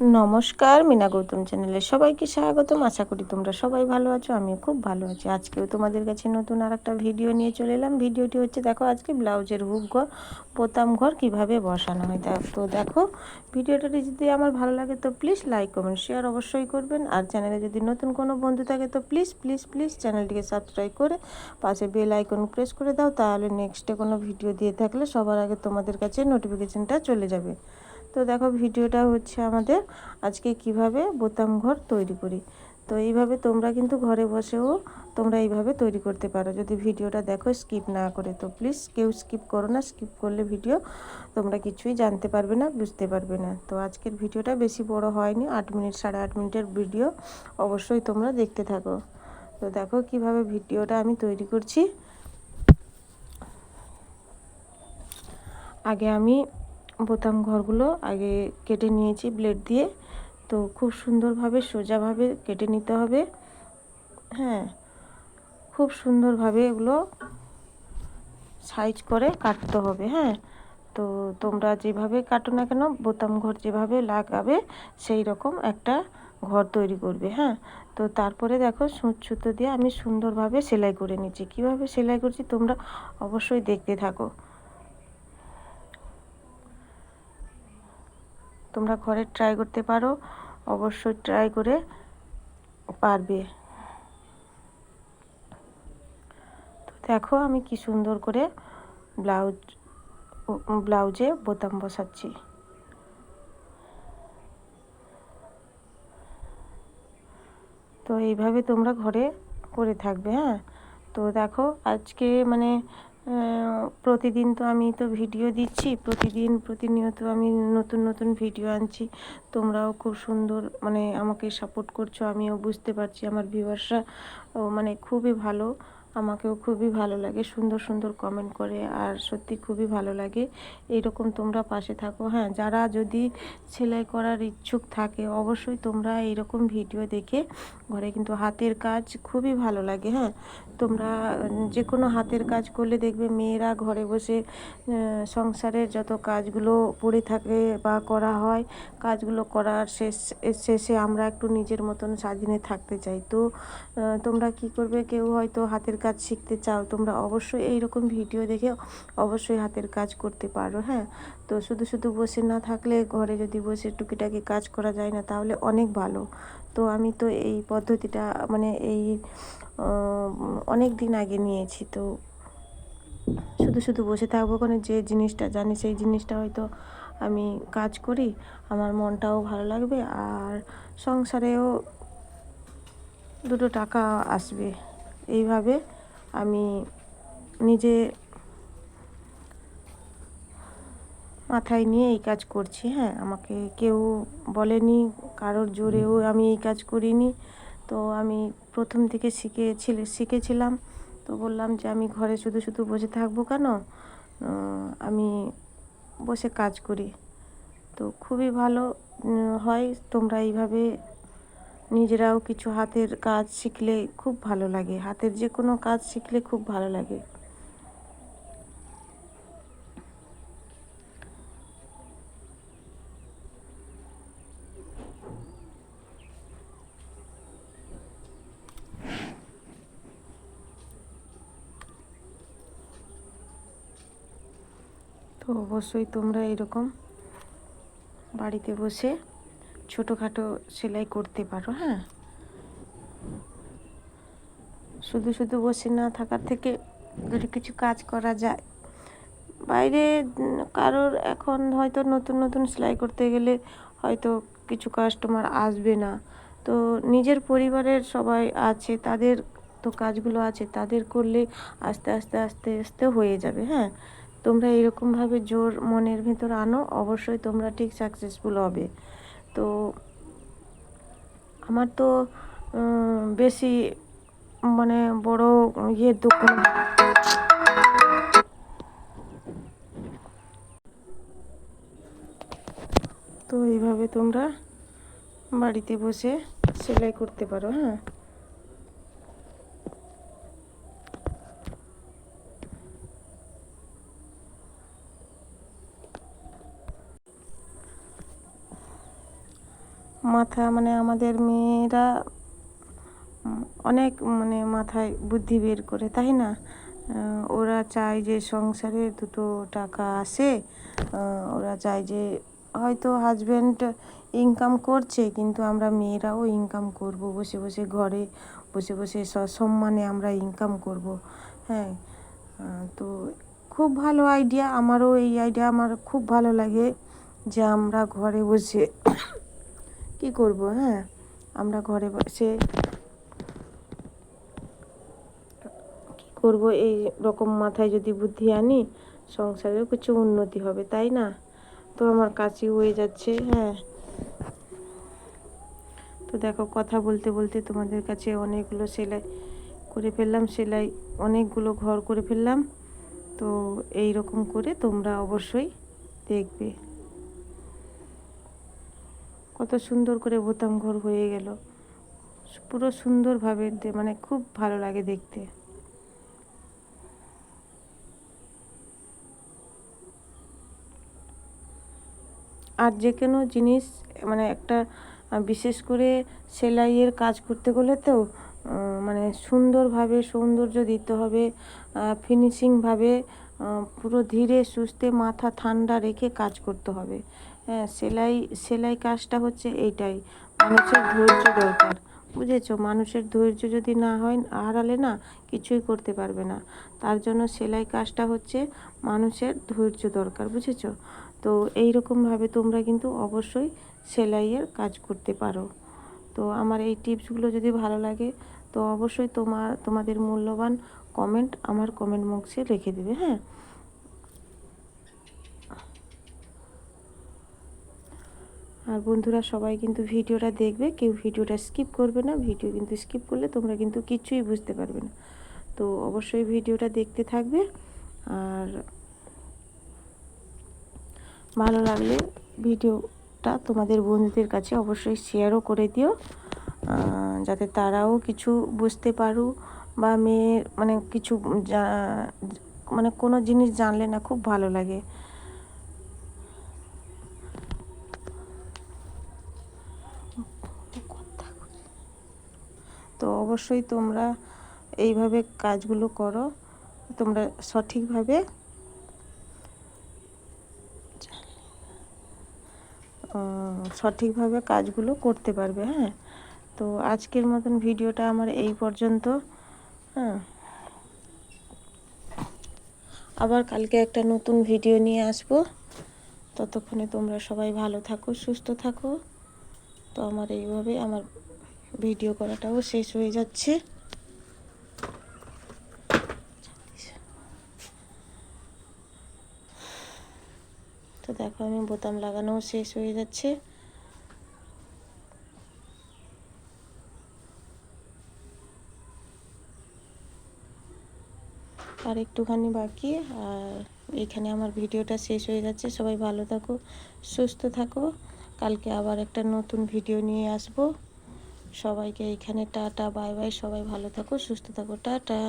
নমস্কার, মিনা গৌতম চ্যানেলে সবাইকে স্বাগতম। আশা করি তোমরা সবাই ভালো আছো, আমিও খুব ভালো আছি। আজকেও তোমাদের কাছে নতুন আর একটা ভিডিও নিয়ে চলে এলাম। ভিডিওটি হচ্ছে, দেখো, আজকে ব্লাউজের হুক ঘর, বোতাম ঘর কীভাবে বসানো হয়। তো দেখো, ভিডিওটা যদি আমার ভালো লাগে, তো প্লিজ লাইক কমেন্ট শেয়ার অবশ্যই করবেন। আর চ্যানেলে যদি নতুন কোনো বন্ধু থাকে, তো প্লিজ প্লিজ প্লিজ চ্যানেলটিকে সাবস্ক্রাইব করে পাশে বেল আইকন প্রেস করে দাও। তাহলে নেক্সটে কোনো ভিডিও দিয়ে থাকলে সবার আগে তোমাদের কাছে নোটিফিকেশানটা চলে যাবে। তো দেখো ভিডিওটা হচ্ছে আমাদের আজকে কীভাবে বোতাম ঘর তৈরি করি। তো এইভাবে তোমরা কিন্তু ঘরে বসেও তোমরা এইভাবে তৈরি করতে পারো। যদি ভিডিওটা দেখো স্কিপ না করে, তো প্লিজ কেউ স্কিপ করো না, স্কিপ করলে ভিডিও তোমরা কিছুই জানতে পারবে না, বুঝতে পারবে না। তো আজকের ভিডিওটা বেশি বড় হয়নি, আট মিনিট, সাড়ে আট মিনিটের ভিডিও অবশ্যই তোমরা দেখতে থাকো। তো দেখো কীভাবে ভিডিওটা আমি তৈরি করছি। আগে আমি বোতাম ঘরগুলো আগে কেটে নিয়েছি ব্লেড দিয়ে। তো খুব সুন্দরভাবে, সোজাভাবে কেটে নিতে হবে। হ্যাঁ খুব সুন্দরভাবে এগুলো সাইজ করে কাটতে হবে হ্যাঁ। তো তোমরা যেভাবে কাটো না কেন, বোতাম ঘর যেভাবে লাগাবে, সেই রকম একটা ঘর তৈরি করবে হ্যাঁ। তো তারপরে দেখো সুঁচ সুতো দিয়ে আমি সুন্দরভাবে সেলাই করে নিচ্ছি। কীভাবে সেলাই করছি, তোমরা অবশ্যই দেখতে থাকো। তোমরা ঘরে ট্রাই করতে পারো। অবশ্যই ট্রাই করে পারবে। তো দেখো আমি কি সুন্দর করে ব্লাউজ ব্লাউজে বোতাম বসাচ্ছি। তো এইভাবে তোমরা ঘরে করে থাকবে হ্যাঁ? তো দেখো আজকে মানে প্রতিদিন তো আমি তো ভিডিও দিচ্ছি, প্রতিদিন প্রতিনিয়ত আমি নতুন নতুন ভিডিও আনছি। তোমরাও খুব সুন্দর মানে আমাকে সাপোর্ট করছ, আমিও বুঝতে পারছি আমার ভিউয়ার্সরা মানে খুবই ভালো। আমাকেও খুবই ভালো লাগে, সুন্দর সুন্দর কমেন্ট করে আর সত্যি খুবই ভালো লাগে। এরকম তোমরা পাশে থাকো। হ্যাঁ যারা যদি সেলাই করার ইচ্ছুক থাকে, অবশ্যই তোমরা এইরকম ভিডিও দেখে ঘরে কিন্তু হাতের কাজ খুবই ভালো লাগে। হ্যাঁ তোমরা যে কোনো হাতের কাজ করলে দেখবে মেয়েরা ঘরে বসে সংসারের যত কাজগুলো পড়ে থাকে বা করা হয়, কাজগুলো করার শেষ, শেষে আমরা একটু নিজের মতন স্বাধীনে থাকতে চাই। তো তোমরা কি করবে? কেউ হয়তো হাতের কাজ শিখতে চাও, তোমরা অবশ্যই এই রকম ভিডিও দেখে অবশ্যই হাতের কাজ করতে পারো হ্যাঁ? তো শুধু শুধু বসে না থাকলে, ঘরে যদি বসে টুকিটাকি কাজ করা যায় না, তাহলে অনেক ভালো। তো আমি তো এই পদ্ধতিটা মানে এই অনেক দিন আগে নিয়েছি, তো শুধু শুধু বসে থাকব কোনো যে জিনিসটা জানি সেই জিনিসটা হয়তো আমি কাজ করি, আমার মনটাও ভালো লাগবে, আর সংসারেও দুটো টাকা আসবে। এইভাবে আমি নিজে মাথায় নিয়ে এই কাজ করছি হ্যাঁ। আমাকে কেউ বলেনি কারোর জোরেও আমি এই কাজ করিনি। তো আমি প্রথম থেকে শিখেছিল শিখেছিলাম। তো বললাম যে আমি ঘরে শুধু শুধু বসে থাকব কেন? আমি বসে কাজ করি। তো খুবই ভালো হয় তোমরা এইভাবে নিজেরাও কিছু হাতের কাজ শিখলে খুব ভালো লাগে। হাতের যে কোনো কাজ শিখলে খুব ভালো লাগে। তো অবশ্যই তোমরা এরকম বাড়িতে বসে ছোটোখাটো সেলাই করতে পারো হ্যাঁ? শুধু শুধু বসে না থাকার থেকে যদি কিছু কাজ করা যায়। বাইরে কারোর এখন হয়তো নতুন নতুন সেলাই করতে গেলে হয়তো কিছু কাস্টমার আসবে না। তো নিজের পরিবারের সবাই আছে, তাদের তো কাজগুলো আছে, তাদের করলে আস্তে আস্তে আস্তে আস্তে হয়ে যাবে হ্যাঁ? তোমরা এরকমভাবে জোর মনের ভিতর আনো, অবশ্যই তোমরা ঠিক সাকসেসফুল হবে। তো আমার তো বেশি মানে বড় ইয়ের দোকান তো এইভাবে তোমরা বাড়িতে বসে সেলাই করতে পারো হ্যাঁ? মাথা মানে আমাদের মেয়েরা অনেক মানে মাথায় বুদ্ধি বের করে, তাই না? ওরা চায় যে সংসারে দুটো টাকা আসে ওরা চায় যে হয়তো হাজব্যান্ড ইনকাম করছে, কিন্তু আমরা মেয়েরাও ইনকাম করব, বসে বসে ঘরে, বসে বসে সসম্মানে আমরা ইনকাম করব হ্যাঁ? তো খুব ভালো আইডিয়া আমারও এই আইডিয়া আমার খুব ভালো লাগে যে আমরা ঘরে বসে কি করব হ্যাঁ? আমরা ঘরে বসে কি করব? এই রকম মাথায় যদি বুদ্ধি আনি সংসারেও কিছু উন্নতি হবে, তাই না? তো আমার কাশি হয়ে যাচ্ছে হ্যাঁ। তো দেখো, কথা বলতে বলতে তোমাদের কাছে অনেকগুলো সেলাই করে ফেললাম, সেলাই অনেকগুলো ঘর করে ফেললাম। তো এই রকম করে তোমরা অবশ্যই দেখবে। কত সুন্দর করে বোতাম ঘর হয়ে গেল। পুরো সুন্দরভাবে মানে খুব ভালো লাগে দেখতে। আর যে কোনো জিনিস মানে একটা বিশেষ করে সেলাইয়ের কাজ করতে গেলে তো মানে সুন্দরভাবে সৌন্দর্য দিতে হবে। ফিনিশিংভাবে পুরো ধীরে সুস্থে মাথা ঠান্ডা রেখে কাজ করতে হবে। হ্যাঁ সেলাই সেলাই কাজটা হচ্ছে এইটাই। মানুষের ধৈর্য দরকার। বুঝেছ? মানুষের ধৈর্য যদি না হয়, হারালে না কিছুই করতে পারবে না। তার জন্য সেলাই কাজটা হচ্ছে মানুষের ধৈর্য দরকার, বুঝেছ? তো এই রকমভাবে তোমরা কিন্তু অবশ্যই সেলাইয়ের কাজ করতে পারো। তো আমার এই টিপসগুলো যদি ভালো লাগে, তো অবশ্যই তোমার তোমাদের মূল্যবান কমেন্ট আমার কমেন্ট বক্সে রেখে দেবে হ্যাঁ? আর বন্ধুরা সবাই কিন্তু ভিডিওটা দেখবে, কেউ ভিডিওটা স্কিপ করবে না, ভিডিও কিন্তু স্কিপ করলে তোমরা কিন্তু কিছুই বুঝতে পারবে না। তো অবশ্যই ভিডিওটা দেখতে থাকবে আর ভালো লাগলে ভিডিওটা তোমাদের বন্ধুদের কাছে অবশ্যই শেয়ারও করে দিও যাতে তারাও কিছু বুঝতে পারো বা মেয়ের মানে কিছু মানে কোনো জিনিস জানলে না খুব ভালো লাগে। তো অবশ্যই তোমরা এইভাবে কাজগুলো করো। তোমরা সঠিকভাবে সঠিকভাবে কাজগুলো করতে পারবে হ্যাঁ? তো আজকের মতন ভিডিওটা আমার এই পর্যন্ত হ্যাঁ? আবার কালকে একটা নতুন ভিডিও নিয়ে আসব। ততক্ষণে তোমরা সবাই ভালো থাকো, সুস্থ থাকো। তো আমার এইভাবে আমার ভিডিও করাটাও শেষ হয়ে যাচ্ছে। তো দেখো, আমি বোতাম লাগানোও শেষ হয়ে যাচ্ছে। আর একটুখানি বাকি, আর এখানে আমার ভিডিওটা শেষ হয়ে যাচ্ছে। সবাই ভালো থাকো, সুস্থ থাকো। কালকে আবার একটা নতুন ভিডিও নিয়ে আসব। সবাইকে এইখানে টাটা বাই বাই সবাই ভালো থাকো সুস্থ থাকো টাটা।